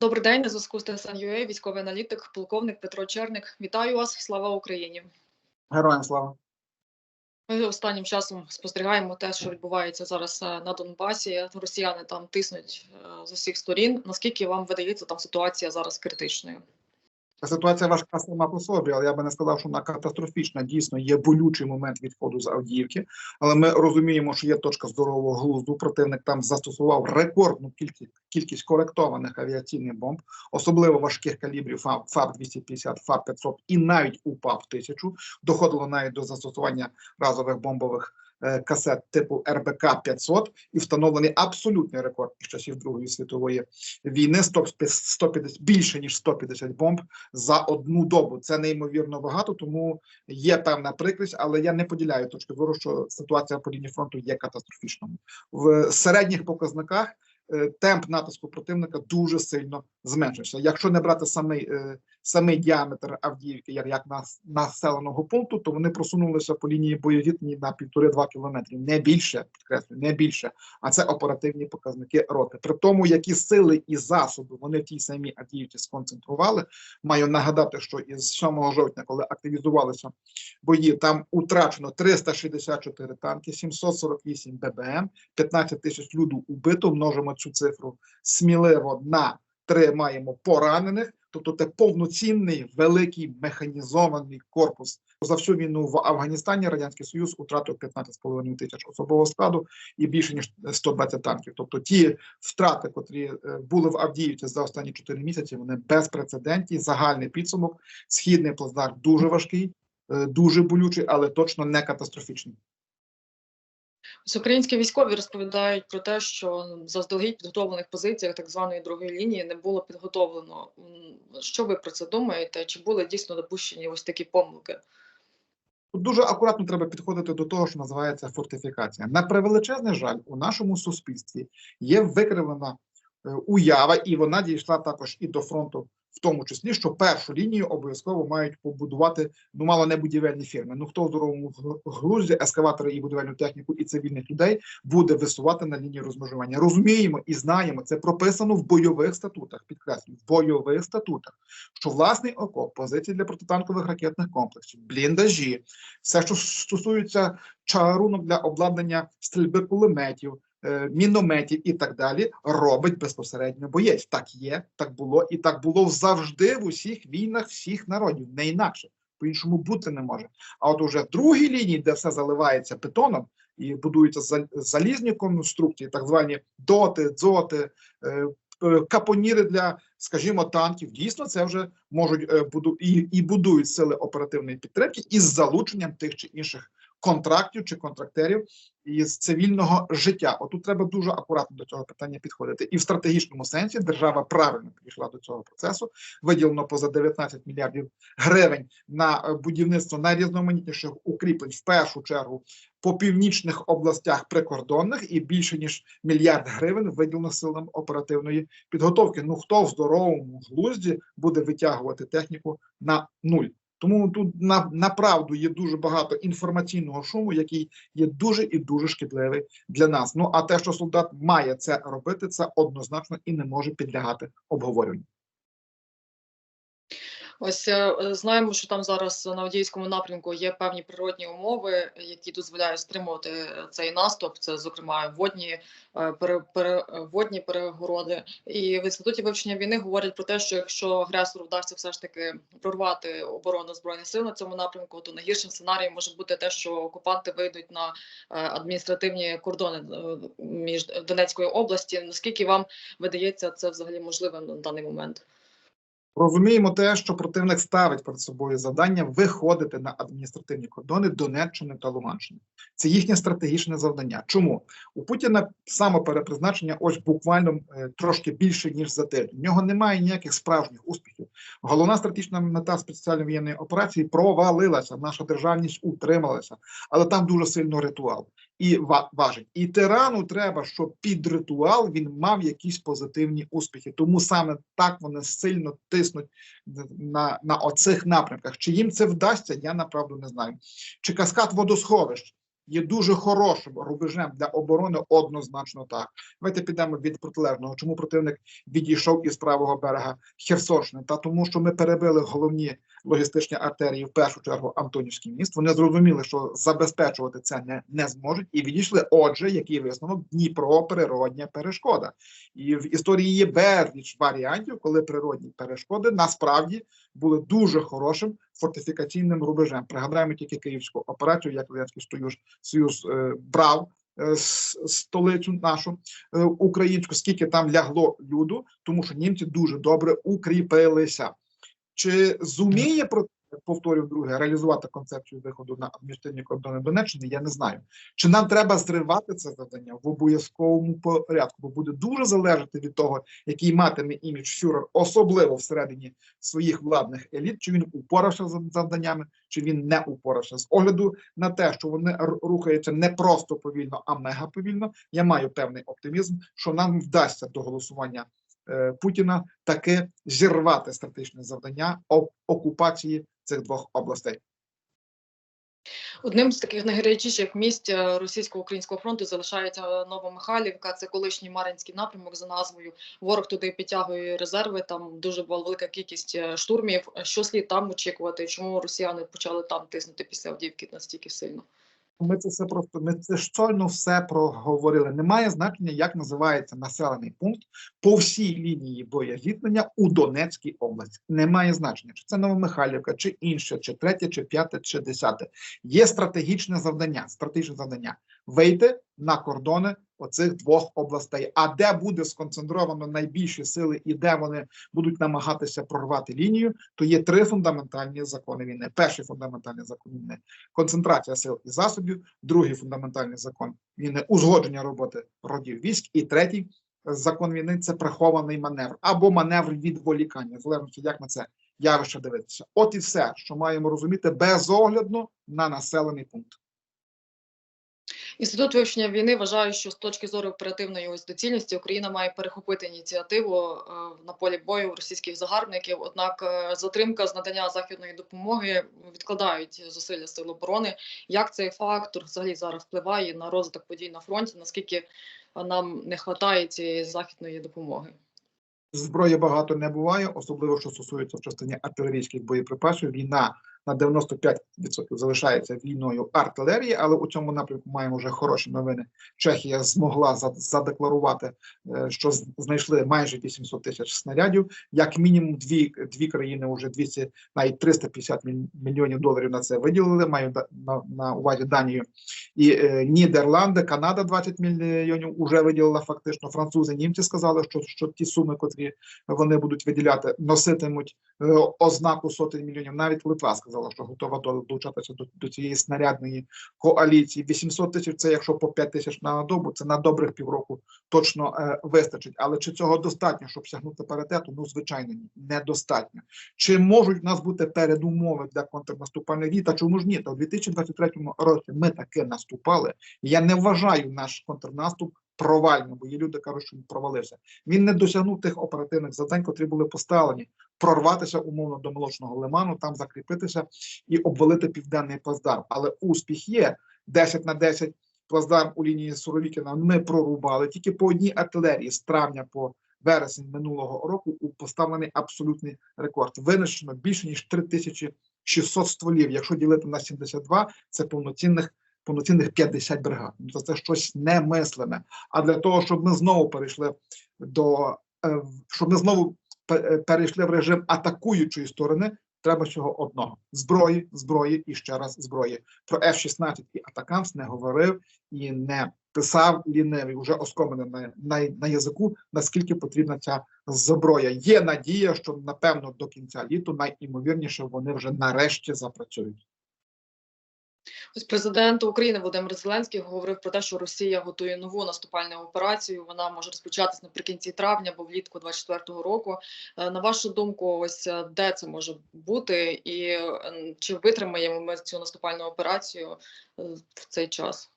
Добрий день, на зв'язку з ТСНЮА, військовий аналітик, полковник Петро Черник. Вітаю вас, слава Україні. Героям слава. Ми останнім часом спостерігаємо те, що відбувається зараз е, на Донбасі. Росіяни там тиснуть е, з усіх сторін. Наскільки вам видається там ситуація зараз критичною? Ситуація важка сама по собі, але я би не сказав, що вона катастрофічна. Дійсно, є болючий момент відходу з Авдіївки. Але ми розуміємо, що є точка здорового глузду. Противник там застосував рекордну кількість кількість коректованих авіаційних бомб, особливо важких калібрів ФАБ 250 ФАБ 500 і навіть УПАВ 1000 Доходило навіть до застосування разових бомбових. Е, Касет типу РБК 500 і встановлений абсолютний рекорд із часів Другої світової війни 100, 150, більше ніж 150 бомб за одну добу. Це неймовірно багато, тому є певна прикрість, але я не поділяю точки зору, що ситуація по лінії фронту є катастрофічною. В середніх показниках е, темп натиску противника дуже сильно зменшився. Якщо не брати самий, е, самий діаметр Авдіївки, як, населеного пункту, то вони просунулися по лінії боєзітні на півтори-два кілометри, не більше, підкреслюю, не більше. А це оперативні показники роти. При тому, які сили і засоби вони в тій самій Авдіївці сконцентрували, маю нагадати, що із 7 жовтня, коли активізувалися бої, там утрачено 364 танки, 748 ББМ, 15 тисяч люду убито. Множимо цю цифру сміливо на три маємо поранених. Тобто це повноцінний великий механізований корпус. За всю війну в Афганістані Радянський Союз втратив 15,5 тисяч особового складу і більше ніж 120 танків. Тобто ті втрати, котрі е, були в Авдіївці за останні 4 місяці, вони безпрецедентні. Загальний підсумок. Східний плацдарм дуже важкий, е, дуже болючий, але точно не катастрофічний. Ось українські військові розповідають про те, що заздалегідь підготовлених позиціях так званої другої лінії не було підготовлено. Що ви про це думаєте? Чи були дійсно допущені ось такі помилки? Тут дуже акуратно треба підходити до того, що називається фортифікація. На превеличезний жаль, у нашому суспільстві є викривлена уява, і вона дійшла також і до фронту, в тому числі, що першу лінію обов'язково мають побудувати ну мало не будівельні фірми. Ну хто в здоровому гл- глузді, ескаватори і будівельну техніку і цивільних людей буде висувати на лінію розмежування. Розуміємо і знаємо, це прописано в бойових статутах. Підкреслюю, в бойових статутах, що власний окоп, позиції для протитанкових ракетних комплексів, бліндажі, все, що стосується чарунок для обладнання стрільби кулеметів, е, мінометів і так далі, робить безпосередньо боєць. Так є, так було, і так було завжди в усіх війнах всіх народів, не інакше. По-іншому бути не може. А от уже в другій лінії, де все заливається бетоном і будуються зал- залізні конструкції, так звані доти, дзоти, е, е, капоніри для, скажімо, танків. Дійсно, це вже можуть е, і, і будують сили оперативної підтримки із залученням тих чи інших контрактів чи контрактерів із цивільного життя. Отут треба дуже акуратно до цього питання підходити. І в стратегічному сенсі держава правильно підійшла до цього процесу. Виділено поза 19 мільярдів гривень на е, будівництво найрізноманітніших укріплень в першу чергу по північних областях прикордонних і більше ніж мільярд гривень виділено силам оперативної підготовки. Ну хто в здоровому глузді буде витягувати техніку на нуль? Тому тут на направду є дуже багато інформаційного шуму, який є дуже і дуже шкідливий для нас. Ну а те, що солдат має це робити, це однозначно і не може підлягати обговоренню. Ось е, е, знаємо, що там зараз на Авдіївському напрямку є певні природні умови, які дозволяють стримувати е, цей наступ. Це, зокрема, водні пере, пере, водні перегороди. І в інституті вивчення війни говорять про те, що якщо агресору вдасться все ж таки прорвати оборону збройних сил на цьому напрямку, то найгіршим сценарієм може бути те, що окупанти вийдуть на адміністративні кордони між Донецькою області. Наскільки вам видається це взагалі можливим на даний момент? Розуміємо те, що противник ставить перед собою завдання виходити на адміністративні кордони Донеччини та Луганщини. Це їхнє стратегічне завдання. Чому у Путіна самоперепризначення ось буквально е, трошки більше ніж за тиждень. В нього немає ніяких справжніх успіхів. Головна стратегічна мета спеціальної воєнної операції провалилася. Наша державність утрималася, але там дуже сильно ритуал і ва- важить. І тирану треба, щоб під ритуал він мав якісь позитивні успіхи. Тому саме так вони сильно тиснуть на, на оцих напрямках. Чи їм це вдасться, я направду не знаю. Чи каскад водосховищ є дуже хорошим рубежем для оборони однозначно так. Давайте підемо від протилежного. Чому противник відійшов із правого берега Херсонщини? Та тому, що ми перебили головні логістичні артерії, в першу чергу Антонівський міст. Вони зрозуміли, що забезпечувати це не, не зможуть, і відійшли. Отже, який висновок Дніпро природня перешкода. І в історії є безліч варіантів, коли природні перешкоди насправді були дуже хорошим фортифікаційним рубежем. Пригадаємо тільки київську операцію, як Радянський Союз Союз е, брав е, столицю нашу е, українську, скільки там лягло люду, тому що німці дуже добре укріпилися. Чи зуміє про повторюю друге реалізувати концепцію виходу на адміністративні кордони Донеччини? Я не знаю. Чи нам треба зривати це завдання в обов'язковому порядку? Бо буде дуже залежати від того, який матиме імідж фюрер, особливо всередині своїх владних еліт, чи він упорався з завданнями, чи він не упорався. З огляду на те, що вони рухаються не просто повільно, а мега повільно. Я маю певний оптимізм, що нам вдасться до голосування Путіна таки зірвати стратегічне завдання окупації цих двох областей. Одним з таких найгарячіших місць е, російсько-українського фронту залишається Новомихайлівка. Це колишній Мар'їнський напрямок за назвою. Ворог туди підтягує резерви. Там дуже була велика кількість е, штурмів. Що слід там очікувати? Чому росіяни почали там тиснути після Авдіївки настільки сильно? Ми це все просто ми це щойно все проговорили. Немає значення, як називається населений пункт по всій лінії боєзіткнення у Донецькій області. Немає значення, чи це Новомихайлівка, чи інше, чи третє, чи п'яте, чи десяте. Є стратегічне завдання. Стратегічне завдання вийти на кордони оцих двох областей. А де буде сконцентровано найбільші сили і де вони будуть намагатися прорвати лінію, то є три фундаментальні закони війни. Перший фундаментальний закон війни концентрація сил і засобів, другий фундаментальний закон війни узгодження роботи родів військ, і третій закон війни це прихований маневр або маневр відволікання, в залежності, як на це явище дивитися. От і все, що маємо розуміти безоглядно на населений пункт. Інститут вивчення війни вважає, що з точки зору оперативної ось доцільності Україна має перехопити ініціативу е, на полі бою російських загарбників. Однак е, затримка з надання західної допомоги відкладають зусилля сил оборони. Як цей фактор взагалі зараз впливає на розвиток подій на фронті? Наскільки нам не вистачає цієї західної допомоги? Зброї багато не буває, особливо що стосується в частині артилерійських боєприпасів. Війна на 95% залишається війною артилерії, але у цьому напрямку маємо вже хороші новини. Чехія змогла за- задекларувати, е, що знайшли майже 800 тисяч снарядів. Як мінімум, дві, дві країни вже 200, навіть 350 міль- мільйонів доларів на це виділили. Маю на, на увазі Данію і е, Нідерланди, Канада 20 мільйонів вже виділила фактично. Французи, німці сказали, що, що ті суми, котрі вони будуть виділяти, носитимуть е, ознаку сотень мільйонів. Навіть Литва сказала, що готова долучатися до, до цієї снарядної коаліції. 800 тисяч це якщо по 5 тисяч на добу, це на добрих півроку точно е, вистачить. Але чи цього достатньо, щоб сягнути паритету? Ну звичайно, ні, недостатньо. Чи можуть в нас бути передумови для контрнаступальних дій? Та чому ж ні? Та у 2023 році ми таки наступали. Я не вважаю наш контрнаступ провальним, бо є люди кажуть, що він провалився. Він не досягнув тих оперативних завдань, котрі були поставлені, прорватися умовно до молочного лиману, там закріпитися і обвалити південний плацдарм. Але успіх є 10 на 10 плацдарм у лінії Суровікіна. Ми прорубали тільки по одній артилерії з травня по вересень минулого року у поставлений абсолютний рекорд. Винищено більше ніж 3600 стволів. Якщо ділити на 72, це повноцінних повноцінних 50 бригад. Ну, Це, це щось немислиме. А для того, щоб ми знову перейшли до е, щоб ми знову е, перейшли в режим атакуючої сторони, треба всього одного: зброї, зброї і ще раз зброї. Про F-16 і Атакамс не говорив і не писав лінивий, уже оскомлений на, на, на язику, наскільки потрібна ця зброя. Є надія, що напевно до кінця літу найімовірніше вони вже нарешті запрацюють. Президент України Володимир Зеленський говорив про те, що Росія готує нову наступальну операцію. Вона може розпочатись наприкінці травня або влітку 24-го року. Е, На вашу думку, ось е, де це може бути, і е, чи витримаємо ми цю наступальну операцію е, в цей час?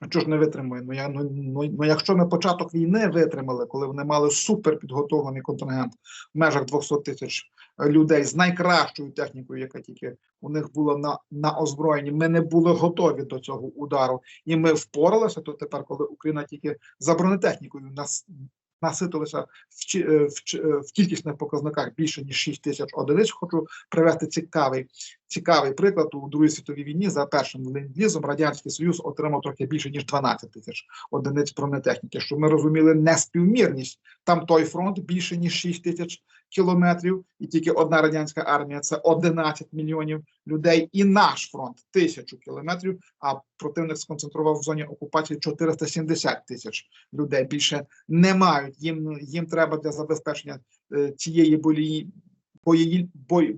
А чого ж не витримує? Ну, я, ну, ну, ну, якщо ми початок війни витримали, коли вони мали супер підготовлений контингент в межах 200 тисяч людей з найкращою технікою, яка тільки у них була на, на озброєнні. Ми не були готові до цього удару, і ми впоралися. То тепер, коли Україна тільки за бронетехнікою нас наситилися в, е, в, е, в кількісних показниках більше ніж 6 тисяч одиниць. Хочу привести цікавий цікавий приклад у Другій світовій війні за першим ленд-лізом Радянський Союз отримав трохи більше ніж 12 тисяч одиниць бронетехніки. Щоб ми розуміли неспівмірність. Там той фронт більше ніж 6 тисяч кілометрів, і тільки одна радянська армія це 11 мільйонів людей. І наш фронт тисячу кілометрів. А противник сконцентрував в зоні окупації 470 тисяч людей. Більше не мають. Їм їм треба для забезпечення е, цієї болії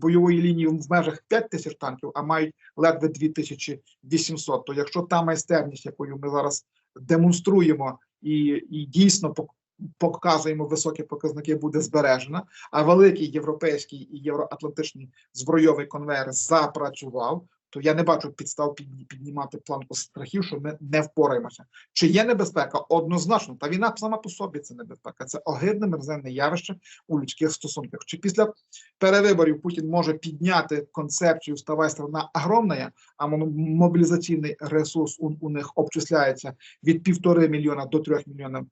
бойової лінії в межах 5 тисяч танків, а мають ледве 2800. То якщо та майстерність, якою ми зараз демонструємо і, і дійсно пок- показуємо високі показники, буде збережена, а великий європейський і євроатлантичний збройовий конвейер запрацював, то я не бачу підстав під- піднімати планку страхів, що ми не впораємося. Чи є небезпека? Однозначно, та війна сама по собі це небезпека. Це огидне мерзенне явище у людських стосунках. Чи після перевиборів Путін може підняти концепцію «ставай страна огромна», а мобілізаційний ресурс у, у них обчисляється від півтори мільйона до трьох мільйонів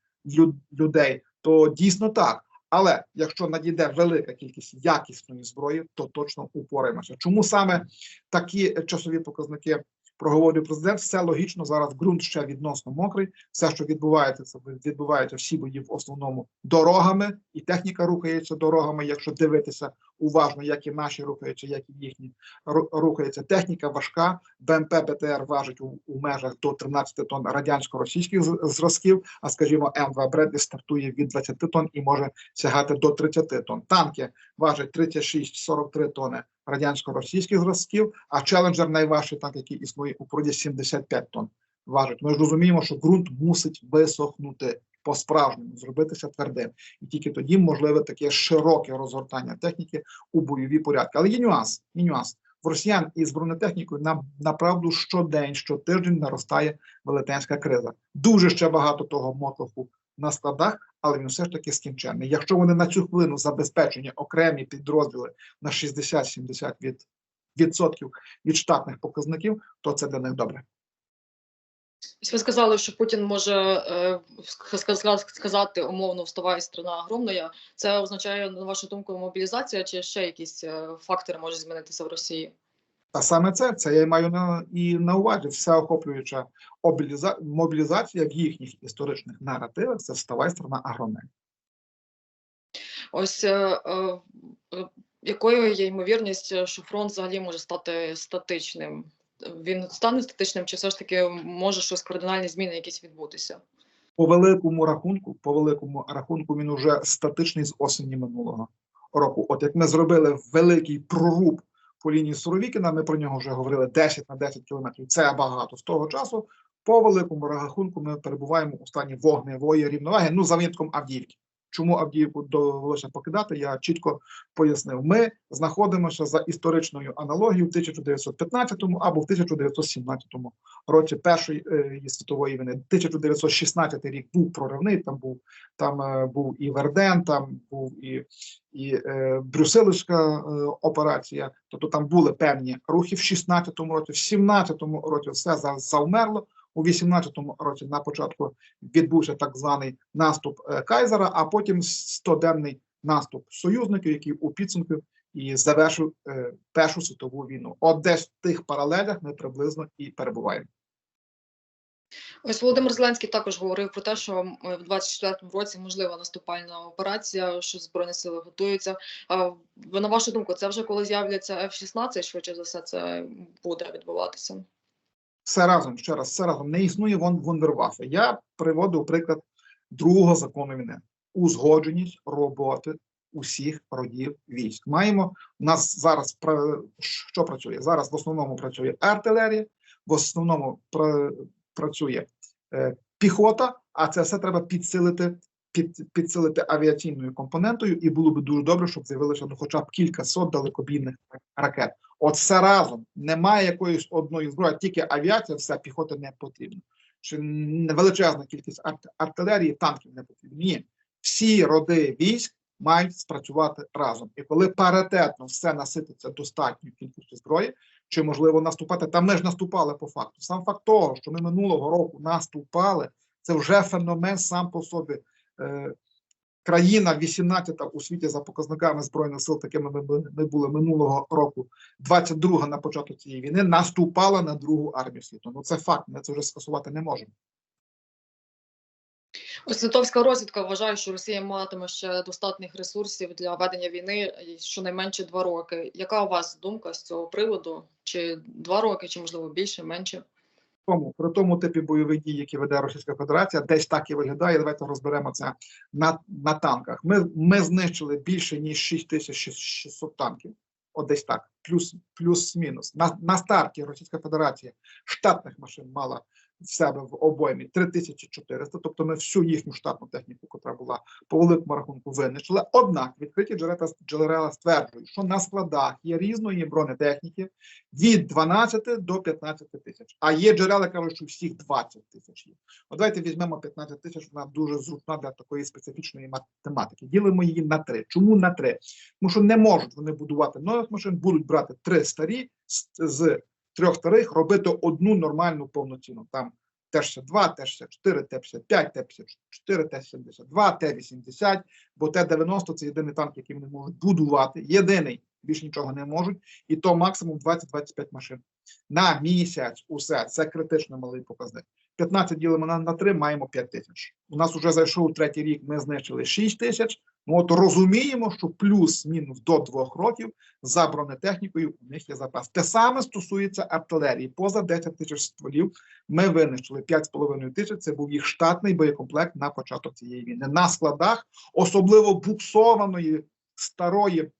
людей, то дійсно так. Але якщо надійде велика кількість якісної зброї, то точно упораємося. Чому саме такі часові показники проговорив президент? Все логічно зараз. ґрунт ще відносно мокрий. Все, що відбувається, це відбувається всі бої в основному дорогами, і техніка рухається дорогами. Якщо дивитися уважно, як і наші рухаються, як і їхні ру- рухається. Техніка важка. БМП БТР важить у, у межах до 13 тонн радянсько-російських зразків. А скажімо, М2 Бредлі стартує від 20 тонн і може сягати до 30 тонн. Танки важать 36-43 тонни радянсько-російських зразків, а Челенджер найважчий танк, який існує у природі, 75 тонн важить. Ми ж розуміємо, що ґрунт мусить висохнути по-справжньому, зробитися твердим. І тільки тоді можливе таке широке розгортання техніки у бойові порядки. Але є нюанс. Є нюанс. В росіян із бронетехнікою на, направду щодень, щотиждень наростає велетенська криза. Дуже ще багато того мотлоху на складах, але він все ж таки скінчений. Якщо вони на цю хвилину забезпечені окремі підрозділи на 60-70 від, відсотків від штатних показників, то це для них добре. Ось Ви сказали, що Путін може е, ска- ска- сказати умовно вставай страна огромна. Це означає, на вашу думку, мобілізація чи ще якісь е, фактори можуть змінитися в Росії? А саме це, це я маю на і на увазі всеохоплююча обіліза- мобілізація в їхніх історичних наративах. Це вставай страна агромен. Ось е, е, е, якою є ймовірність, що фронт взагалі може стати статичним? Він стане статичним, чи все ж таки може щось кардинальні зміни якісь відбутися? По великому рахунку, по великому рахунку, він уже статичний з осені минулого року. От як ми зробили великий проруб по лінії Суровікіна, ми про нього вже говорили 10 на 10 кілометрів. Це багато з того часу. По великому рахунку ми перебуваємо у стані вогневої рівноваги. Ну за винятком Авдіївки. Чому Авдіївку довелося покидати? Я чітко пояснив. Ми знаходимося за історичною аналогією в 1915 або в 1917 році Першої е, світової війни. 1916 рік був проривний. Там був там е, був і Верден, там був і, і е, Брюсселівська е, операція. Тобто там були певні рухи в 16-му році, в 17-му році все за- завмерло. У 18-му році на початку відбувся так званий наступ е, Кайзера, а потім 100-денний наступ союзників, який у підсумку і завершив е, Першу світову війну. От десь в тих паралелях ми приблизно і перебуваємо. Ось Володимир Зеленський також говорив про те, що в 24-му році можлива наступальна операція, що збройні сили готуються. А на вашу думку, це вже коли з'являться F-16, швидше за все це буде відбуватися? Все разом, ще раз, все разом не існує вон вундервафи. Я приводив приклад другого закону війни: узгодженість роботи усіх родів військ. Маємо у нас зараз що працює? Зараз в основному працює артилерія, в основному працює е, піхота, а це все треба підсилити. Під, підсилити авіаційною компонентою, і було б дуже добре, щоб з'явилося ну, хоча б кілька сот далекобійних ракет. От все разом немає якоїсь одної зброї, тільки авіація, все піхота не потрібна. Чи величезна кількість арт- артилерії, танків не потрібно. Ні, всі роди військ мають спрацювати разом. І коли паритетно все насититься достатньою кількістю зброї, чи можливо наступати, та ми ж наступали по факту. Сам факт того, що ми минулого року наступали, це вже феномен сам по собі. Е, країна 18 у світі за показниками збройних сил, такими ми, ми були минулого року, 22 на початку цієї війни, наступала на другу армію світу. Ну це факт, ми це вже скасувати не можемо. Ось литовська розвідка вважає, що Росія матиме ще достатніх ресурсів для ведення війни щонайменше два роки. Яка у вас думка з цього приводу? Чи два роки, чи можливо більше, менше? Тому при тому типі бойових дій, які веде Російська Федерація, десь так і виглядає. Давайте розберемо це на, на танках. Ми, ми знищили більше ніж 6600 танків. От десь так, плюс плюс-мінус. На, на старті Російська Федерація штатних машин мала в себе в обоймі 3400, тобто ми всю їхню штатну техніку, яка була по великому рахунку, винищили. Однак відкриті джерела, джерела стверджують, що на складах є різної бронетехніки від 12 до 15 тисяч. А є джерела, кажуть, що всіх 20 тисяч є. От давайте візьмемо 15 тисяч, вона дуже зручна для такої специфічної математики. Ділимо її на три. Чому на три? Тому що не можуть вони будувати нових машин, будуть брати три старі з, трьох старих, робити одну нормальну повноцінну. Там Т-62, Т-64, Т-55, Т-54, Т-72, Т-80, бо Т-90 це єдиний танк, який вони можуть будувати. Єдиний, більше нічого не можуть, і то максимум 20-25 машин. На місяць усе, це критично малий показник. 15 ділимо на, на 3, маємо 5 тисяч. У нас вже зайшов третій рік, ми знищили 6 тисяч. Ну от розуміємо, що плюс-мінус до двох років за бронетехнікою у них є запас. Те саме стосується артилерії. Поза 10 тисяч стволів ми винищили 5,5 тисяч. Це був їх штатний боєкомплект на початок цієї війни. На складах, особливо буксованої старої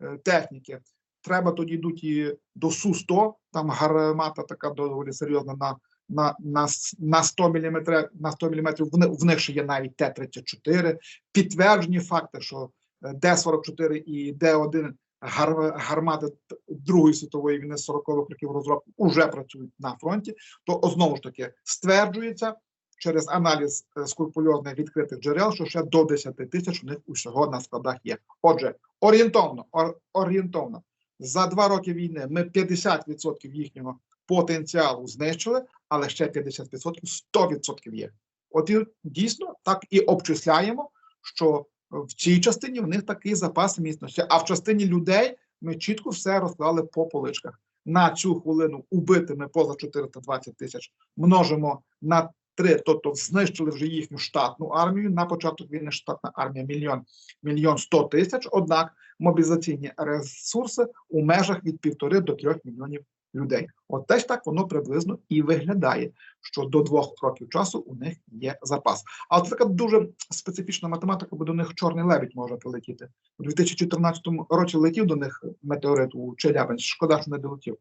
е, техніки. Треба тоді йдуть і до Су-100, там гармата така доволі серйозна на на, на, на 100 мм, на 100 мм в, них ще є навіть Т-34. Підтверджені факти, що е, Д-44 і Д-1 гар, гармати Другої світової війни 40-х років розробки вже працюють на фронті, то знову ж таки стверджується через аналіз е, скрупульозних відкритих джерел, що ще до 10 тисяч у них усього на складах є. Отже, орієнтовно, ор, орієнтовно, за два роки війни ми 50% їхнього потенціалу знищили, але ще 50% 100% є. От і дійсно так і обчисляємо, що в цій частині в них такий запас міцності, а в частині людей ми чітко все розклали по поличках. На цю хвилину убити ми поза 420 тисяч множимо на 3, тобто знищили вже їхню штатну армію. На початок війни штатна армія мільйон мільйон 100 тисяч. Однак мобілізаційні ресурси у межах від півтори до трьох мільйонів людей. От так воно приблизно і виглядає, що до двох років часу у них є запас. А це така дуже специфічна математика, бо до них чорний лебідь може прилетіти. У 2014 році летів до них метеорит у Челябинськ. Шкода, що не долетів.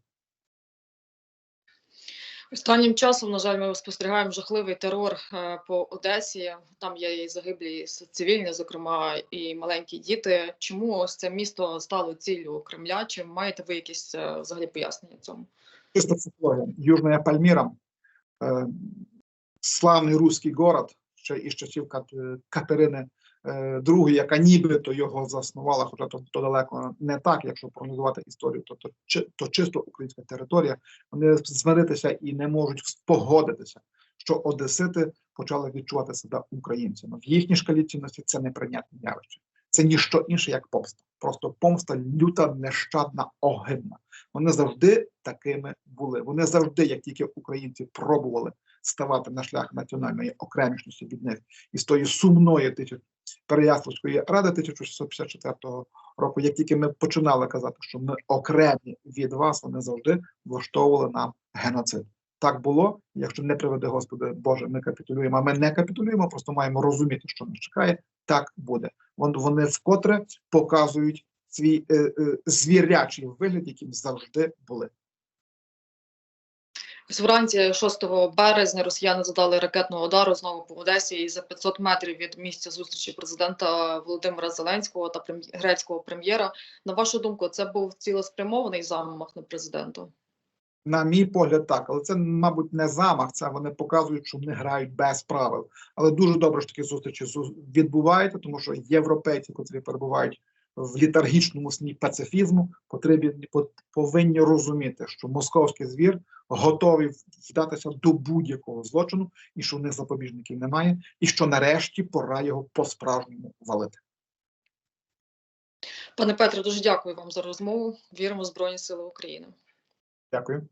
Останнім часом, на жаль, ми спостерігаємо жахливий терор е, по Одесі. Там є і загиблі цивільні, зокрема, і маленькі діти. Чому ось це місто стало ціллю Кремля? Чи маєте ви якісь е, взагалі пояснення цьому? Южная Пальміра, е, славний руський город, ще із часів Кат- Катерини е, II, яка нібито його заснувала, хоча то, то далеко не так, якщо проаналізувати історію, то, то, чи- то чисто українська територія. Вони змиритися і не можуть спогодитися, що одесити почали відчувати себе українцями. В їхній шкалі цінності це неприйнятне явище. Це ніщо інше, як помста. Просто помста люта, нещадна, огидна. Вони завжди такими були. Вони завжди, як тільки українці пробували ставати на шлях національної окремішності від них і з тої сумної тисяч Переяславської ради 1654 року, як тільки ми починали казати, що ми окремі від вас, вони завжди влаштовували нам геноцид. Так було. Якщо не приведе Господи Боже, ми капітулюємо. А ми не капітулюємо, просто маємо розуміти, що нас чекає. Так буде. Вони вкотре показують свій е, е, звірячий вигляд, яким завжди були. Вранці 6 березня росіяни задали ракетного удару знову по Одесі і за 500 метрів від місця зустрічі президента Володимира Зеленського та грецького прем'єра. На вашу думку, це був цілеспрямований замах на президента? На мій погляд, так, але це, мабуть, не замах. Це вони показують, що вони грають без правил. Але дуже добре, що такі зустрічі зу- відбуваються, тому що європейці, котрі перебувають в літаргічному сні пацифізму, потрібні по- повинні розуміти, що московський звір готовий вдатися до будь-якого злочину, і що в них запобіжників немає, і що нарешті пора його по-справжньому валити. Пане Петре, дуже дякую вам за розмову. Віримо в Збройні Сили України. Дякую.